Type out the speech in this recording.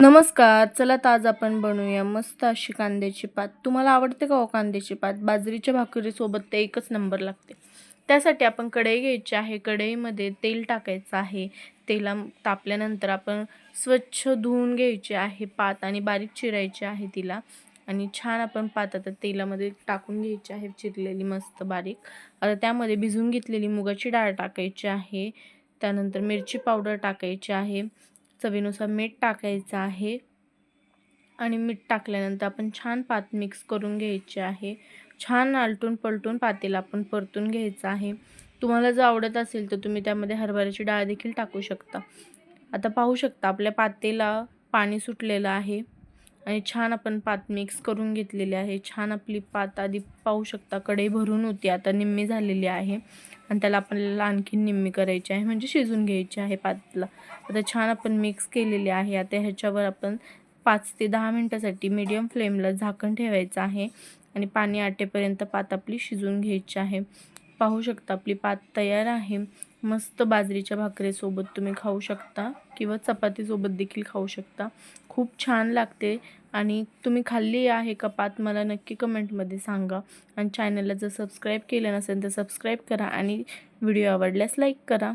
नमस्कार चला आज आपण बनवूया मस्त अशी कांद्याची पात. तुम्हाला आवडते का हो कांद्याची पात? बाजरीच्या भाकरीसोबत ते एकच नंबर लागते. त्यासाठी आपण कढई घ्यायची आहे. कढईमध्ये तेल टाकायचं आहे. तेला तापल्यानंतर आपण स्वच्छ धुवून घ्यायचे आहे पात आणि बारीक चिरायची आहे तिला. आणि छान आपण पात आता तेलामध्ये टाकून घ्यायची आहे. चिरलेली मस्त बारीक. आता त्यामध्ये भिजून घेतलेली मुगाची डाळ टाकायची आहे. त्यानंतर मिरची पावडर टाकायची आहे. चवीनुसार मीठ टाकायचं आहे. आणि मीठ टाकल्यानंतर आपण छान पात मिक्स करून घ्यायचे आहे. छान आलटून पलटून पातेला आपण परतून घ्यायचं आहे. तुम्हाला जर आवडत असेल तर तुम्ही त्यामध्ये हरभऱ्याची डाळ देखील टाकू शकता. आता पाहू शकता आपल्या पातेला पाणी सुटलेलं आहे. आणि छान आपण पात मिक्स करून घेतलेली आहे. छान आपली पात आधी पाहू शकता कढई भरून होती आता निम्मी झालेली आहे. आणि त्याला आपल्याला आणखीन निम्मी करायची आहे म्हणजे शिजून घ्यायची आहे पातला. आता छान आपण मिक्स केलेली आहे. आता ह्याच्यावर आपण पाच ते दहा मिनटासाठी मीडियम फ्लेमला झाकण ठेवायचं आहे. आणि पाणी आटेपर्यंत पात आपली शिजून घ्यायची आहे. पाहू शकता. आपली पात तयार आहे. मस्त बाजरीच्या भाकरीसोबत तुम्ही खाऊ शकता किंवा चपातीसोबत देखील खाऊ शकता. खूप छान लागते आणि तुम्ही खाल्ली आहे का पात मला नक्की कमेंटमध्ये सांगा. आणि चॅनलला जर सबस्क्राईब केलं नसेल तर सबस्क्राईब करा आणि व्हिडिओ आवडल्यास लाईक करा.